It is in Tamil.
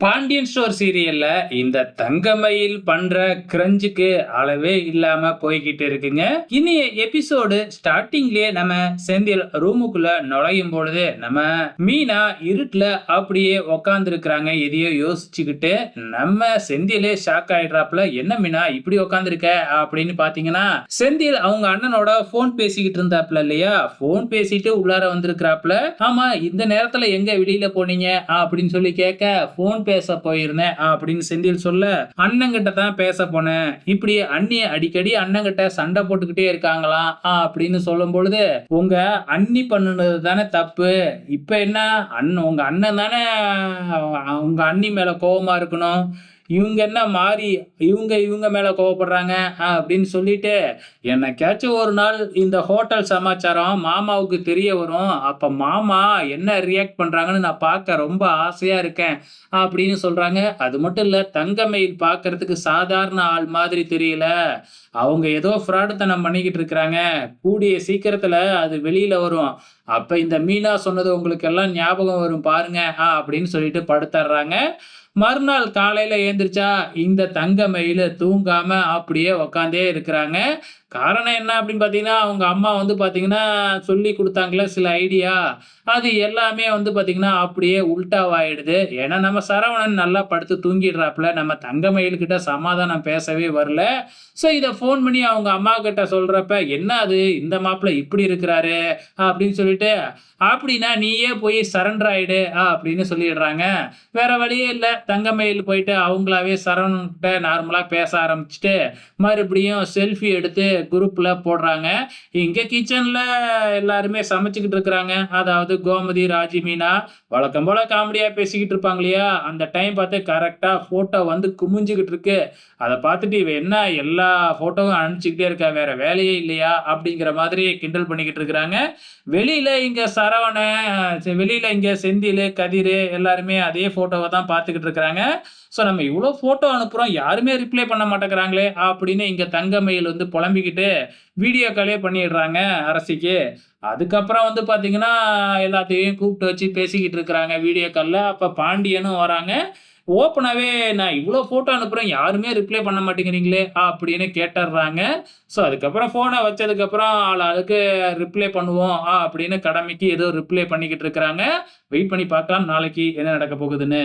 பாண்டியன் ஸ்டோர் சீரியல்ல இந்த தங்கமயில் பண்ற கிரஞ்சுக்கு அளவே இல்லாம போய்கிட்டு இருக்குங்க. இனிய எபிசோடு ஸ்டார்டிங்லயே நம்ம செந்தில் ரூமுக்குள்ள நுழையும் பொழுது நம்ம மீனா இருட்டுல அப்படியே உக்காந்து இருக்கிறாங்க எதையோ யோசிச்சுக்கிட்டு. நம்ம செந்திலே ஷாக் ஆயிடுறாப்புல என்ன மீனா இப்படி உக்காந்துருக்க? அப்படின்னு பாத்தீங்கன்னா செந்தில் அவங்க அண்ணனோட போன் பேசிக்கிட்டு இருந்தாப்ல இல்லையா? போன் பேசிட்டு உள்ளார வந்திருக்கிறாப்ல ஆமா இந்த நேரத்துல எங்க வெளியில போனீங்க? அப்படின்னு சொல்லி கேட்க போன் பேச போயிருந்தேன் அப்படின்னு செந்தில் சொல்ல அண்ணங்கிட்ட தான் பேச போனேன். இப்படி அண்ணி அடிக்கடி அண்ணங்கிட்ட சண்டை போட்டுக்கிட்டே இருக்காங்களாம் அப்படின்னு சொல்லும் பொழுது உங்க அண்ணி பண்ணுனது தானே தப்பு. இப்ப என்ன? அண்ணன் உங்க அண்ணன் தானே உங்க அண்ணி மேல கோவமா இருக்கணும். இவங்க என்ன மாறி இவங்க இவங்க மேலே கோவப்படுறாங்க அப்படின்னு சொல்லிட்டு என்னைக்காச்சும் ஒரு நாள் இந்த ஹோட்டல் சமாச்சாரம் மாமாவுக்கு தெரிய வரும். அப்போ மாமா என்ன ரியாக்ட் பண்றாங்கன்னு நான் பார்க்க ரொம்ப ஆசையாக இருக்கேன் அப்படின்னு சொல்றாங்க. அது மட்டும் இல்லை தங்கமயில் பார்க்கறதுக்கு சாதாரண ஆள் மாதிரி தெரியல. அவங்க ஏதோ ஃப்ராடுத்தனம் பண்ணிக்கிட்டு இருக்கிறாங்க. கூடிய சீக்கிரத்தில் அது வெளியில வரும். அப்போ இந்த மீனா சொன்னது உங்களுக்கு எல்லாம் ஞாபகம் வரும் பாருங்க அப்படின்னு சொல்லிட்டு படுத்துறாங்க மறுநாள் காலையில் ஏந்திரிச்சா இந்த தங்க மயில தூங்காமல் அப்படியே உக்காந்தே இருக்கிறாங்க. காரணம் என்ன அப்படின்னு பார்த்தீங்கன்னா அவங்க அம்மா வந்து பார்த்தீங்கன்னா சொல்லி கொடுத்தாங்களே சில ஐடியா அது எல்லாமே வந்து பார்த்தீங்கன்னா அப்படியே உல்டாவாயிடுது. ஏன்னா நம்ம சரவணன் நல்லா படுத்து தூங்கிடுறாப்புல நம்ம தங்கமயில்கிட்ட சமாதானம் பேசவே வரல. ஸோ இதை ஃபோன் பண்ணி அவங்க அம்மா கிட்ட சொல்கிறப்ப என்ன அது? இந்த மாப்பிள்ள இப்படி இருக்கிறாரு? அப்படின்னு சொல்லிட்டு அப்படின்னா நீயே போய் சரண்டர் ஆயிடு அப்படின்னு சொல்லிடுறாங்க. வேற வழியே இல்லை. தங்கமயில் போயிட்டு அவங்களாவே சரவணன்கிட்ட நார்மலாக பேச ஆரம்பிச்சுட்டு மறுபடியும் செல்ஃபி எடுத்து குரூப்பில் போடுறாங்க. இங்கே கிச்சனில் எல்லாருமே சமைச்சிக்கிட்டு இருக்கிறாங்க. அதாவது கோமதி ராஜி மீனா. வழக்கம் போல் காமெடியாக பேசிக்கிட்டு இருப்பாங்க இல்லையா அந்த டைம் பார்த்து கரெக்டாக ஃபோட்டோ வந்து குமிஞ்சிக்கிட்டு இருக்கு. அதை பார்த்துட்டு இவ என்ன எல்லா ஃபோட்டோவும் அனுப்பிச்சிக்கிட்டே இருக்கா? வேற வேலையே இல்லையா? அப்படிங்கிற மாதிரி கிண்டல் பண்ணிக்கிட்டு இருக்கிறாங்க. வெளியில் இங்கே சரவண வெளியில் இங்கே செந்தில் கதிர் எல்லாருமே அதே ஃபோட்டோவை தான் பார்த்துக்கிட்டு இருக்கிறாங்க. ஸோ நம்ம இவ்வளோ ஃபோட்டோ அனுப்புகிறோம் யாருமே ரிப்ளை பண்ண மாட்டேங்கிறாங்களே அப்படின்னு இங்கே தங்கமையில் வந்து புலம்பிக்கிட்டு வீடியோ காலே பண்ணிடுறாங்க அரசிக்கு. அதுக்கப்புறம் வந்து பார்த்தீங்கன்னா எல்லாத்தையும் கூப்பிட்டு வச்சு பேசிக்கிட்டு இருக்கிறாங்க வீடியோ காலில் அப்போ பாண்டியனும் வராங்க. ஓப்பனாகவே நான் இவ்வளோ ஃபோட்டோ அனுப்புகிறேன் யாருமே ரிப்ளை பண்ண மாட்டேங்கிறீங்களே அப்படின்னு கேட்டுடுறாங்க ஸோ அதுக்கப்புறம் ஃபோனை வச்சதுக்கப்புறம் ஆள் ஆளுக்கு ரிப்ளை பண்ணுவோம் ஆ அப்படின்னு கடமைக்கு ஏதோ ரிப்ளை பண்ணிக்கிட்டு இருக்கிறாங்க. வெயிட் பண்ணி பார்க்கலாம் நாளைக்கு என்ன நடக்க போகுதுன்னு.